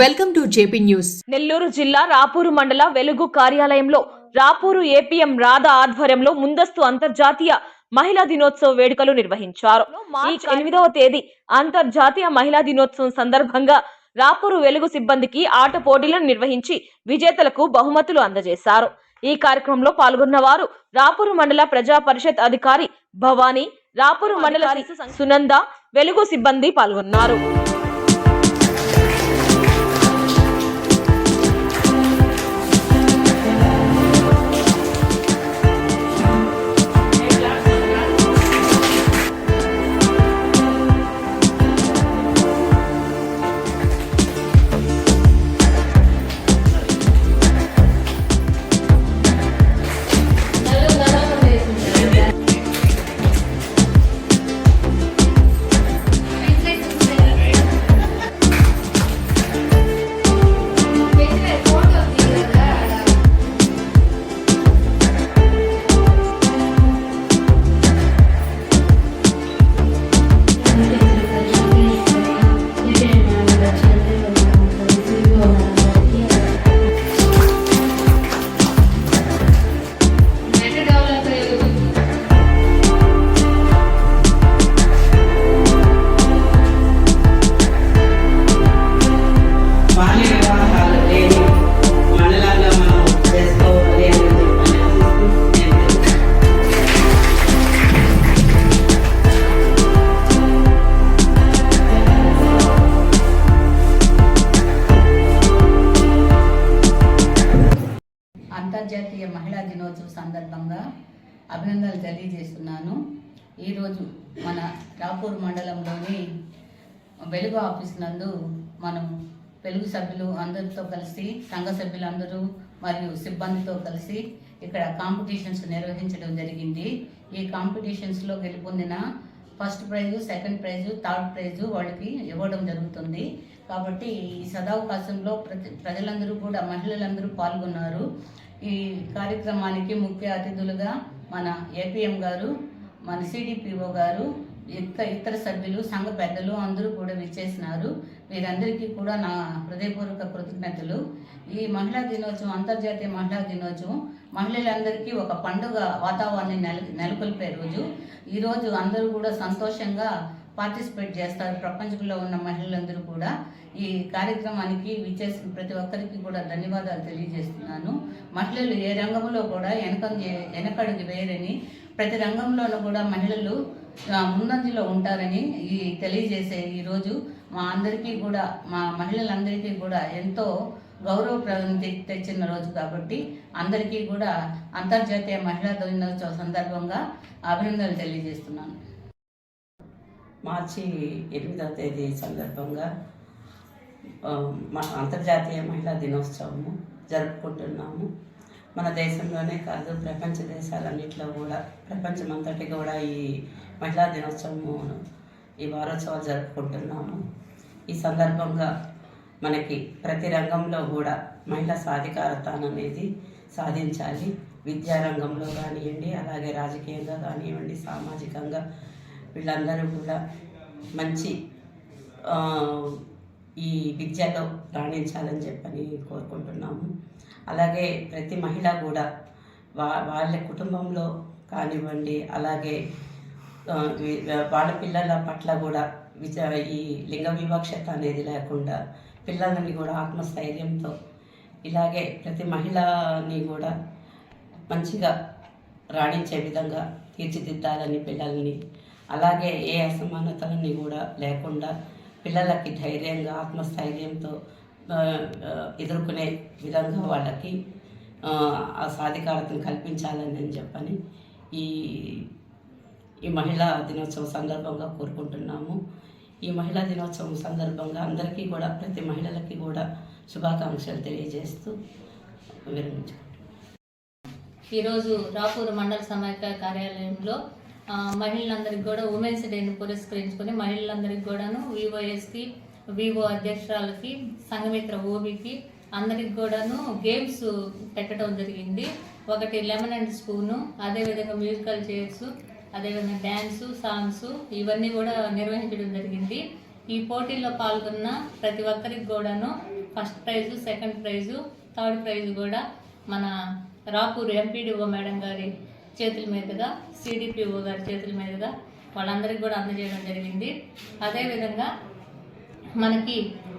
Welcome to JP news. Nellore జిల్లా రాపూరు మండల వెలుగు కార్యాలయంలో రాపూరు ఏపీఎం రాధా ఆధ్వర్యంలో ముందస్తు అంతర్జాతీయ మహిళా దినోత్సవ వేడుకలు నిర్వహించారు. ఈ ఎనిమిదవ తేదీ అంతర్జాతీయ మహిళా దినోత్సవం సందర్భంగా రాపూరు వెలుగు సిబ్బందికి ఆట పోటీలను నిర్వహించి విజేతలకు బహుమతులు అందజేశారు. ఈ కార్యక్రమంలో పాల్గొన్న వారు రాపూరు మండల ప్రజా పరిషత్ అధికారి భవానీ రాపూరు మండల సునంద వెలుగు సిబ్బంది పాల్గొన్నారు. అంతర్జాతీయ మహిళా దినోత్సవ సందర్భంగా అభినందనలు తెలియజేస్తున్నాను. ఈరోజు మన రాపూర్ మండలంలోని వెలుగు ఆఫీస్ నందు మనం వెలుగు సభ్యులు అందరితో కలిసి సంఘ సభ్యులందరూ మరియు సిబ్బందితో కలిసి ఇక్కడ కాంపిటీషన్స్ నిర్వహించడం జరిగింది. ఈ కాంపిటీషన్స్లో గెలుపొందిన first prize second prize third prize వాళ్ళకి ఇవ్వడం జరుగుతుంది. కాబట్టి ఈ సదావకాశంలో ప్రతి ప్రజలందరూ కూడా మహిళలందరూ పాల్గొన్నారు. ఈ కార్యక్రమానికి ముఖ్య అతిథులుగా మన ఏపీఎం గారు మన సిడిపిఓ గారు ఇక ఇతర సభ్యులు సంఘ పెద్దలు అందరూ కూడా విచ్చేసినారు. వీరందరికీ కూడా నా హృదయపూర్వక కృతజ్ఞతలు. ఈ మహిళా దినోత్సవం అంతర్జాతీయ మహిళా దినోత్సవం మహిళలందరికీ ఒక పండుగ వాతావరణం నెల నెలకొల్పే రోజు. ఈరోజు అందరూ కూడా సంతోషంగా పార్టిసిపేట్ చేస్తారు. ప్రపంచంలో ఉన్న మహిళలందరూ కూడా ఈ కార్యక్రమానికి విచ్చేసిన ప్రతి ఒక్కరికి కూడా ధన్యవాదాలు తెలియజేస్తున్నాను. మహిళలు ఏ రంగంలో కూడా వెనక వెనకడుగు వేయరని ప్రతి రంగంలోనూ కూడా మహిళలు ముందంజలో ఉంటారని ఈ తెలియజేసే ఈరోజు మా అందరికీ కూడా మా మహిళలందరికీ కూడా ఎంతో గౌరవప్రదం తెచ్చిన రోజు కాబట్టి అందరికీ కూడా అంతర్జాతీయ మహిళా దినోత్సవ సందర్భంగా అభినందనలు తెలియజేస్తున్నాను. మార్చి ఎనిమిదవ తేదీ సందర్భంగా మా అంతర్జాతీయ మహిళా దినోత్సవము జరుపుకుంటున్నాము. మన దేశంలోనే కాదు ప్రపంచ దేశాలన్నింటిలో కూడా ప్రపంచమంతటి కూడా ఈ మహిళా దినోత్సవము ఈ వారోత్సవాలు జరుపుకుంటున్నాము. ఈ సందర్భంగా మనకి ప్రతి రంగంలో కూడా మహిళా సాధికారత అనేది సాధించాలి. విద్యారంగంలో కానివ్వండి అలాగే రాజకీయంగా కానివ్వండి సామాజికంగా వీళ్ళందరూ కూడా మంచి ఈ విద్యలో రాణించాలని చెప్పని కోరుకుంటున్నాము. అలాగే ప్రతి మహిళ కూడా వా వాళ్ళ కుటుంబంలో కానివ్వండి అలాగే వాళ్ళ పిల్లల పట్ల కూడా విచ ఈ లింగ వివక్షత అనేది లేకుండా పిల్లలని కూడా ఆత్మస్థైర్యంతో ఇలాగే ప్రతి మహిళని కూడా మంచిగా రాణించే విధంగా తీర్చిదిద్దాలని పిల్లల్ని అలాగే ఏ అసమానతలని కూడా లేకుండా పిల్లలకి ధైర్యంగా ఆత్మస్థైర్యంతో ఎదుర్కొనే విధంగా వాళ్ళకి ఆ, సాధికారతను కల్పించాలని అని చెప్పని ఈ ఈ మహిళా దినోత్సవం సందర్భంగా కోరుకుంటున్నాము. ఈ మహిళా దినోత్సవం సందర్భంగా అందరికీ కూడా ప్రతి మహిళలకి కూడా శుభాకాంక్షలు తెలియజేస్తూ విరమించుకుంటున్నాం ఈరోజు రాపూర్ మండల సమైక్య కార్యాలయంలో మహిళలందరికీ కూడా ఉమెన్స్ డేని పురస్కరించుకొని మహిళలందరికీ కూడాను వివోఎస్కి వివో అధ్యక్షురాలకి సంఘమిత్ర ఓబికి అందరికి కూడాను గేమ్స్ పెట్టడం జరిగింది. ఒకటి లెమన్ అండ్ స్పూను అదేవిధంగా మ్యూజికల్ చైర్స్ అదేవిధంగా డ్యాన్సు సాంగ్స్ ఇవన్నీ కూడా నిర్వహించడం జరిగింది. ఈ పోటీల్లో పాల్గొన్న ప్రతి ఒక్కరికి కూడాను first prize second prize third prize కూడా మన రాపూర్ ఎంపీడీఓ మేడం గారి చేతుల మీదుగా సిడిపిఓ గారి చేతుల మీదుగా వాళ్ళందరికీ కూడా అందజేయడం జరిగింది. అదేవిధంగా మనకి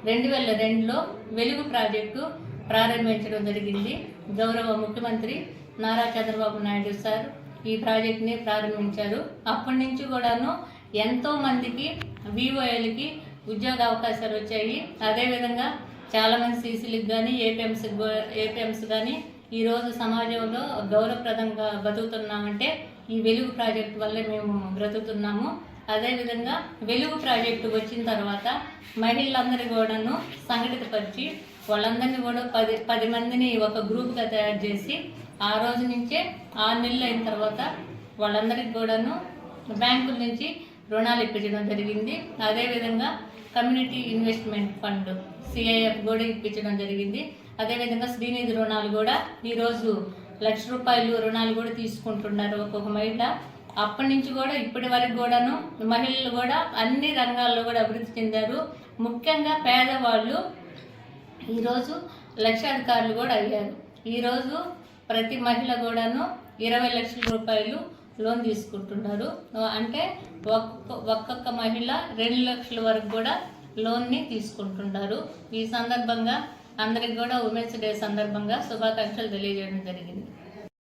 రెండు వేల రెండులో వెలుగు ప్రాజెక్టు ప్రారంభించడం జరిగింది. గౌరవ ముఖ్యమంత్రి నారా చంద్రబాబు నాయుడు సార్ ఈ ప్రాజెక్ట్ని ప్రారంభించారు. అప్పటి నుంచి కూడాను ఎంతోమందికి వివోఎల్కి ఉద్యోగ అవకాశాలు వచ్చాయి. అదేవిధంగా చాలామంది సీసీలకు కానీ ఏపీఎంస్ ఏపీఎంస్ కానీ ఈరోజు సమాజంలో గౌరవప్రదంగా బతుకుతున్నామంటే ఈ వెలుగు ప్రాజెక్టు వల్లే మేము బ్రతుకుతున్నాము. అదేవిధంగా వెలుగు ప్రాజెక్టు వచ్చిన తర్వాత మహిళలందరి కూడాను సంఘటితపరిచి వాళ్ళందరినీ కూడా పది పది మందిని ఒక గ్రూప్గా తయారు చేసి ఆ రోజు నుంచే ఆరు నెలలు అయిన తర్వాత వాళ్ళందరికీ కూడాను బ్యాంకుల నుంచి రుణాలు ఇప్పించడం జరిగింది. అదేవిధంగా కమ్యూనిటీ ఇన్వెస్ట్మెంట్ ఫండ్ సిఐఎఫ్ కూడా ఇప్పించడం జరిగింది. అదేవిధంగా శ్రీనిధి రుణాలు కూడా ఈరోజు లక్ష రూపాయలు రుణాలు కూడా తీసుకుంటున్నారు ఒక్కొక్క మహిళ. అప్పటి నుంచి కూడా ఇప్పటి వరకు కూడాను మహిళలు కూడా అన్ని రంగాల్లో కూడా అభివృద్ధి చెందారు. ముఖ్యంగా పేదవాళ్ళు ఈరోజు లక్షాధికారులు కూడా అయ్యారు. ఈరోజు ప్రతి మహిళ కూడాను ఇరవై లక్షల రూపాయలు లోన్ తీసుకుంటున్నారు. అంటే ఒక్కొక్క ఒక్కొక్క మహిళ రెండు లక్షల వరకు కూడా లోన్ని తీసుకుంటున్నారు. ఈ సందర్భంగా అందరికి కూడా ఉమెన్స్ డే సందర్భంగా శుభాకాంక్షలు తెలియజేయడం జరిగింది.